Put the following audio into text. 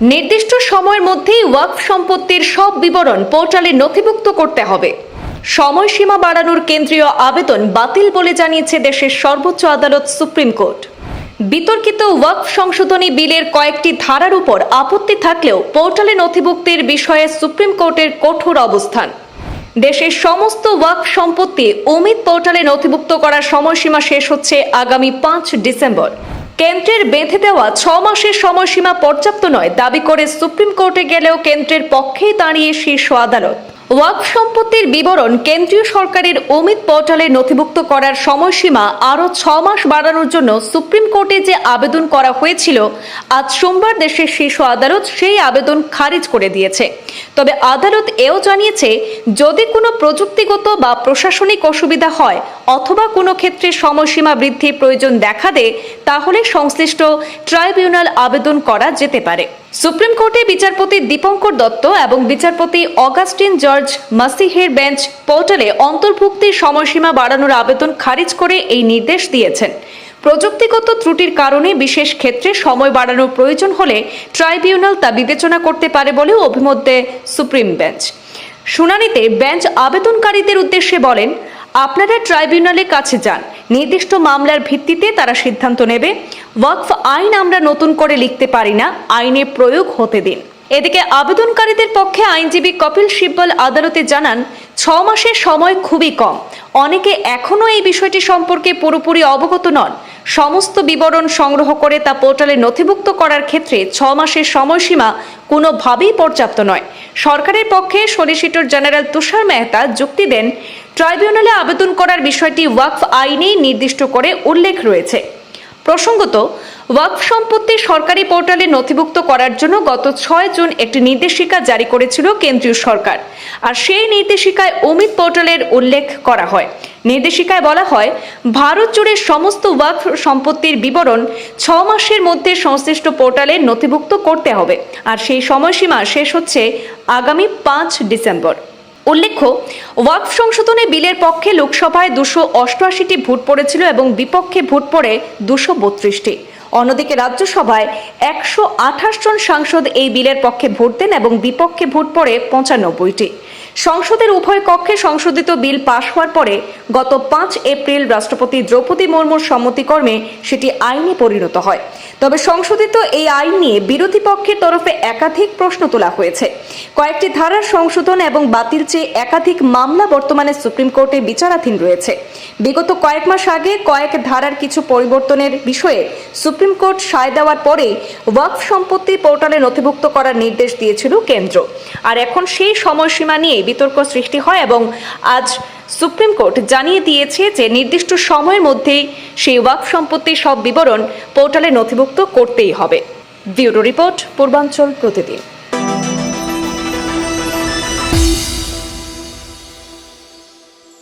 নির্দিষ্ট সময়ের মধ্যেই ওয়াকফ সম্পত্তির সব বিবরণ পোর্টালে নথিভুক্ত করতে হবে। সময়সীমা বাড়ানোর কেন্দ্রীয় আবেদন বাতিল বলে জানিয়েছে দেশের সর্বোচ্চ আদালত সুপ্রিম কোর্ট। বিতর্কিত ওয়াকফ সংশোধনী বিলের কয়েকটি ধারার উপর আপত্তি থাকলেও পোর্টালে নথিভুক্তির বিষয়ে সুপ্রিম কোর্টের কঠোর অবস্থান। দেশের সমস্ত ওয়াক সম্পত্তি অমিত পোর্টালে নথিভুক্ত করার সময়সীমা শেষ হচ্ছে আগামী পাঁচ ডিসেম্বর। কেন্দ্রের বেঁধে দেওয়া ছ মাসের সময়সীমা পর্যাপ্ত নয়। দাবি করে সুপ্রিম কোর্টে গেলেও কেন্দ্রের পক্ষেই দাঁড়িয়ে শীর্ষ আদালত। ওয়াকফ সম্পত্তির বিবরণ কেন্দ্রীয় সরকারের অমিত পোর্টালে নথিভুক্ত করার সময়সীমা আরও ছ মাস বাড়ানোর জন্য সুপ্রিম কোর্টে যে আবেদন করা হয়েছিল, আজ সোমবার দেশের শীর্ষ আদালত সেই আবেদন খারিজ করে দিয়েছে। তবে আদালত এও জানিয়েছে, যদি কোনো প্রযুক্তিগত বা প্রশাসনিক অসুবিধা হয় অথবা কোনো ক্ষেত্রে সময়সীমা বৃদ্ধির প্রয়োজন দেখা দেয়, তাহলে সংশ্লিষ্ট ট্রাইব্যুনাল আবেদন করা যেতে পারে। সুপ্রিম কোর্টে বিচারপতি দীপঙ্কর দত্ত এবং বিচারপতি অগাস্টিন জর্জ মাসিহের বেঞ্চ পোর্টালে অন্তর্ভুক্তির সময়সীমা বাড়ানোর আবেদন খারিজ করে এই নির্দেশ দিয়েছেন। প্রযুক্তিগত ত্রুটির কারণে বিশেষ ক্ষেত্রে সময় বাড়ানোর প্রয়োজন হলে ট্রাইব্যুনাল তা বিবেচনা করতে পারে বলেও অভিমত সুপ্রিম বেঞ্চ। শুনানিতে বেঞ্চ আবেদনকারীদের উদ্দেশ্যে বলেন, আপনারা ট্রাইব্যুনালের কাছে যান। নির্দিষ্ট মামলার ভিত্তিতে তারা সিদ্ধান্ত নেবে। ওয়াকফ আইন আমরা নতুন করে লিখতে পারি না আইনে প্রয়োগ হতে দিন। এদিকে আবেদনকারীদের পক্ষে আইনজীবী কপিল সিব্বল আদালতে জানান, ছ মাসের সময় খুবই কম। অনেকে এখনও এই বিষয়টি সম্পর্কে পুরোপুরি অবগত নন। সমস্ত বিবরণ সংগ্রহ করে তা পোর্টালে নথিভুক্ত করার ক্ষেত্রে ছ মাসের সময়সীমা কোনোভাবেই পর্যাপ্ত নয়। সরকারের পক্ষে সলিসিটর জেনারেল তুষার মেহতা যুক্তি দেন, ট্রাইব্যুনালে আবেদন করার বিষয়টি ওয়াকফ আইনেই নির্দিষ্ট করে উল্লেখ রয়েছে। প্রসঙ্গত ওয়াকফ সম্পত্তি সরকারি পোর্টালে নথিভুক্ত করার জন্য গত ছয় জুন একটি নির্দেশিকা জারি করেছিল কেন্দ্রীয় সরকার। আর সেই নির্দেশিকায় অমিত পোর্টালের উল্লেখ করা হয়। নির্দেশিকায় বলা হয়, ভারত জুড়ে সমস্ত ওয়াকফ সম্পত্তির বিবরণ ছ মাসের মধ্যে সংশ্লিষ্ট পোর্টালে নথিভুক্ত করতে হবে। আর সেই সময়সীমা শেষ হচ্ছে আগামী পাঁচ ডিসেম্বর। উল্লেখ্য ওয়াকফ সংশোধনে বিলের পক্ষে লোকসভায় দুশো অষ্টআশিটি ভোট পড়েছিল এবং বিপক্ষে ভোট পড়ে দুশো বত্রিশটি। অন্যদিকে রাজ্যসভায় একশো আঠাশ জন সাংসদ এই বিলের পক্ষে ভোট দেন এবং বিপক্ষে ভোট পড়ে পঁচানব্বইটি। সংসদের উভয় কক্ষে সংশোধিত বিল পাশ হওয়ার পরে গত পাঁচ এপ্রিল রাষ্ট্রপতি দ্রৌপদী মুর্মুর সম্মতিকর্মে সেটি আইনে পরিণত হয়। তবে সংশোধিত এই আইন নিয়ে বিরোধী পক্ষের তরফে একাধিক প্রশ্ন তোলা হয়েছে। কয়েকটি ধারার সংশোধন এবং বাতিল চেয়ে একাধিক মামলা বর্তমানে সুপ্রিম কোর্টে বিচারাধীন রয়েছে। বিগত কয়েক মাস আগে কয়েক ধারার কিছু পরিবর্তনের বিষয়ে সুপ্রিম কোর্ট সায় দেওয়ার পরে ওয়াকফ সম্পত্তি পোর্টালে নথিভুক্ত করার নির্দেশ দিয়েছিল কেন্দ্র। আর এখন সেই সময়সীমা নিয়ে বিতর্ক সৃষ্টি হয় এবং আজ সুপ্রিম কোর্ট জানিয়ে দিয়েছে যে নির্দিষ্ট সময়ের মধ্যেই সেই ওয়াক সম্পত্তির সব বিবরণ পোর্টালে নথিভুক্ত করতেই হবে। ব্যুরো রিপোর্ট, পূর্বাঞ্চল প্রতিদিন।